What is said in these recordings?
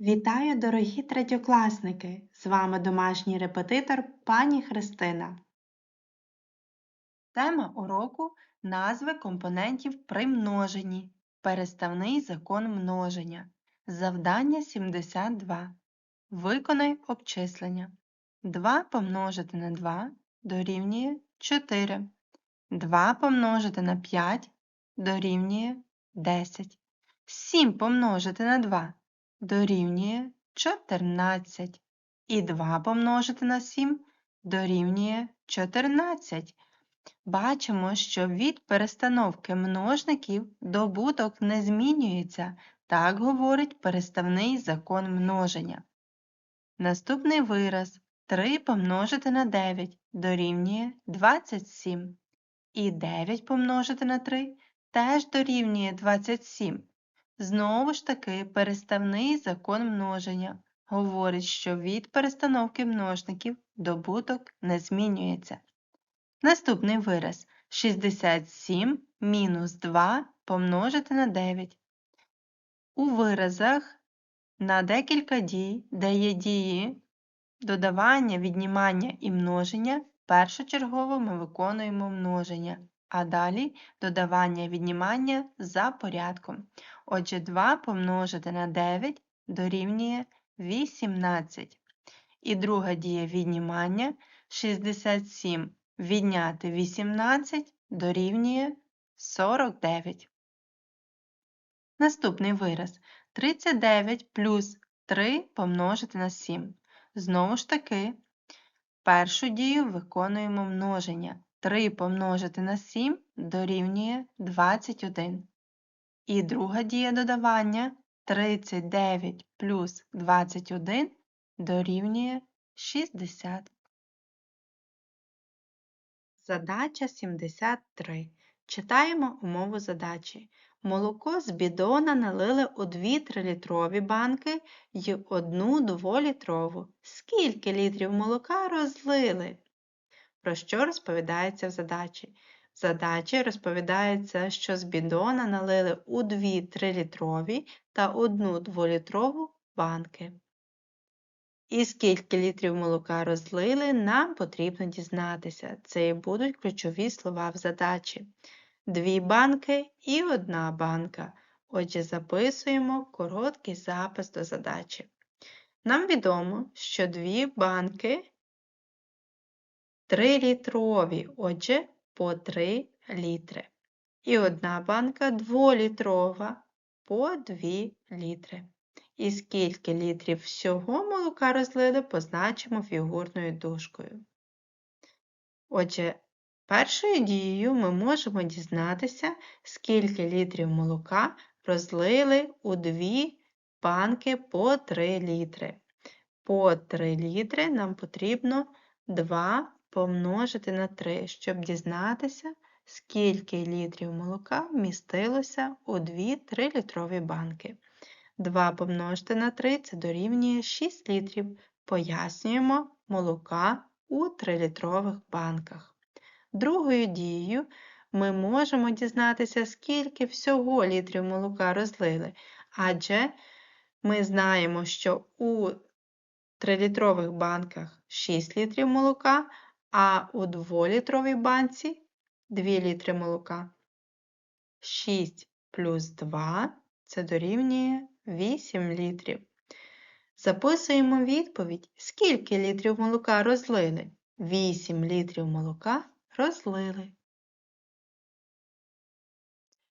Вітаю, дорогі третьокласники! З вами домашній репетитор пані Христина. Тема уроку назви компонентів при множенні. Переставний закон множення. Завдання 72. Виконай обчислення. 2 помножити на 2 дорівнює 4. 2 помножити на 5 дорівнює 10. 7 помножити на 2 дорівнює 14. І 2 помножити на 7 дорівнює 14. Бачимо, що від перестановки множників добуток не змінюється. Так говорить переставний закон множення. Наступний вираз 3 помножити на 9 дорівнює 27. І 9 помножити на 3 теж дорівнює 27. Знову ж таки, переставний закон множення говорить, що від перестановки множників добуток не змінюється. Наступний вираз 67 мінус 2 помножити на 9. У виразах на декілька дій, де є дії додавання, віднімання і множення, першочергово ми виконуємо множення, а далі додавання віднімання за порядком. Отже, 2 помножити на 9 дорівнює 18. І друга дія віднімання 67 відняти 18 дорівнює 49. Наступний вираз 39 плюс 3 помножити на 7. Знову ж таки, першу дію виконуємо множення. 3 помножити на 7 дорівнює 21. І друга дія додавання 39 плюс 21 дорівнює 60. Задача 73. Читаємо умову задачі. Молоко з бідона налили у дві 3-літрові банки й одну 2-літрову. Скільки літрів молока розлили? Про що розповідається в задачі? В задачі розповідається, що з бідона налили у дві 3-літрові та одну 2-літрову банки. І скільки літрів молока розлили, нам потрібно дізнатися. Це і будуть ключові слова в задачі. Дві банки і одна банка. Отже, записуємо короткий запис до задачі. Нам відомо, що дві банки 3-літрові, отже, по 3 літри. І одна банка 2-літрова по 2 літри. І скільки літрів всього молока розлили, позначимо фігурною дужкою. Отже, першою дією ми можемо дізнатися, скільки літрів молока розлили у дві банки по 3 літри. По 3 літри нам потрібно 2 помножити на 3, щоб дізнатися, скільки літрів молока вмістилося у 2 3-літрові банки. 2 помножити на 3 це дорівнює 6 літрів. Пояснюємо молока у 3-літрових банках. Другою дією ми можемо дізнатися, скільки всього літрів молока розлили, адже ми знаємо, що у 3-літрових банках 6 літрів молока, а у 2-літровій банці 2 літри молока. 6 плюс 2 це дорівнює 8 літрів. Записуємо відповідь, скільки літрів молока розлили. 8 літрів молока розлили.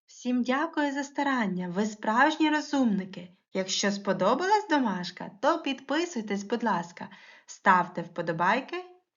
Всім дякую за старання, ви справжні розумники. Якщо сподобалась домашка, то підписуйтесь, будь ласка, ставте вподобайки